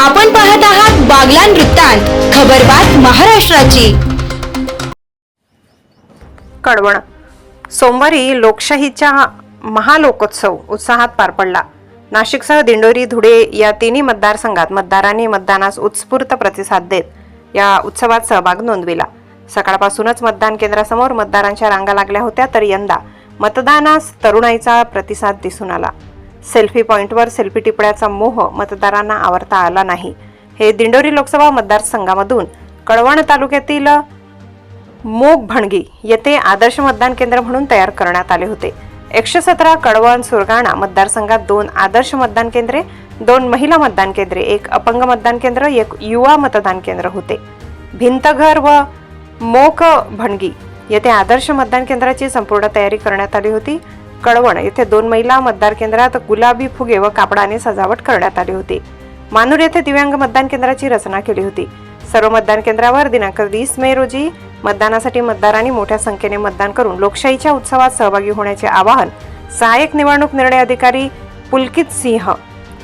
आपण पाहत आहात बागला वृत्तांत खबरबात महाराष्ट्राची. कडवण. सोमवारी लोकशाहीच्या महालोकोत्सव उत्साहात पार पडला. नाशिकसह दिंडोरी धुळे या तिन्ही मतदारसंघात मतदारांनी मतदानास उत्स्फूर्त प्रतिसाद देत या उत्सवात सहभाग नोंदविला. सकाळपासूनच मतदान केंद्रासमोर मतदारांच्या रांगा लागल्या होत्या तर यंदा मतदानास तरुणाईचा प्रतिसाद दिसून आला. सेल्फी पॉईंटवर सेल्फी टिपण्याचा मोह मतदारांना आवरता आला नाही. हे दिंडोरी लोकसभा मतदारसंघामधून कळवण तालुक्यातील मोग भणगी येथे आदर्श मतदान केंद्र म्हणून तयार करण्यात आले होते. एकशे सतरा कडवण सुरगाणा मतदारसंघात दोन आदर्श मतदान केंद्रे दोन महिला मतदान केंद्रे एक अपंग मतदान केंद्र एक युवा मतदान केंद्र होते. भिंतघर व मोक भणगी येथे आदर्श मतदान केंद्राची संपूर्ण तयारी करण्यात आली होती. कळवण येथे दोन महिला मतदार केंद्रात गुलाबी फुगे व कापडाने सजावट करण्यात आली होती. मानूर येथे दिव्यांग मतदान केंद्राची रचना केली होती. सर्व मतदान केंद्रावर दिनांक वीस मे रोजी मतदानासाठी मतदारांनी मोठ्या संख्येने मतदान करून लोकशाहीच्या उत्सवात सहभागी होण्याचे आवाहन सहाय्यक निवडणूक निर्णय अधिकारी पुलकित सिंह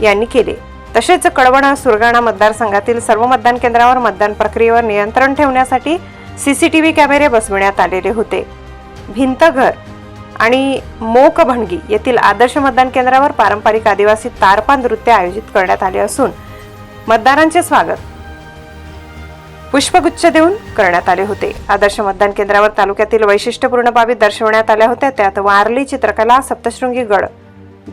यांनी केले. तसेच कळवण सुरगाणा मतदारसंघातील सर्व मतदान केंद्रावर मतदान प्रक्रियेवर नियंत्रण ठेवण्यासाठी सीसीटीव्ही कॅमेरे बसविण्यात आलेले होते. भिंतघर आणि मोक भणगी येथील आदर्श मतदान केंद्रावर पारंपरिक आदिवासी तारपा नृत्य आयोजित करण्यात आले असून मतदारांचे स्वागत पुष्पगुच्छ देऊन करण्यात आले होते. आदर्श मतदान केंद्रावर तालुक्यातील वैशिष्ट्यपूर्ण बाबी दर्शवण्यात आल्या होत्या. त्यात वारली चित्रकला सप्तशृंगी गड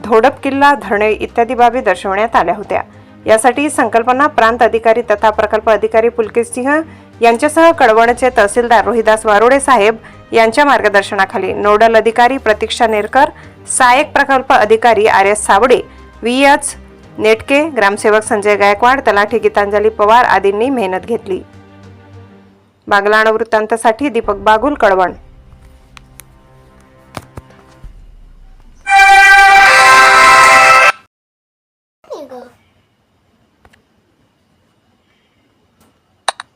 धोडप किल्ला धरणे इत्यादी बाबी दर्शवण्यात आल्या होत्या. यासाठी संकल्पना प्रांत अधिकारी तथा प्रकल्प अधिकारी पुलकेश सिंह यांच्यासह कडवणचे तहसीलदार रोहिदास वारोडे साहेब यांच्या मार्गदर्शनाखाली नोडल अधिकारी प्रतीक्षा नेरकर सहाय्यक प्रकल्प अधिकारी R S Sawade V H Netke ग्रामसेवक संजय गायकवाड तलाठी गीतांजली पवार आदींनी मेहनत घेतली. बागलाण वृत्तांतासाठी दीपक बागुल कळवण.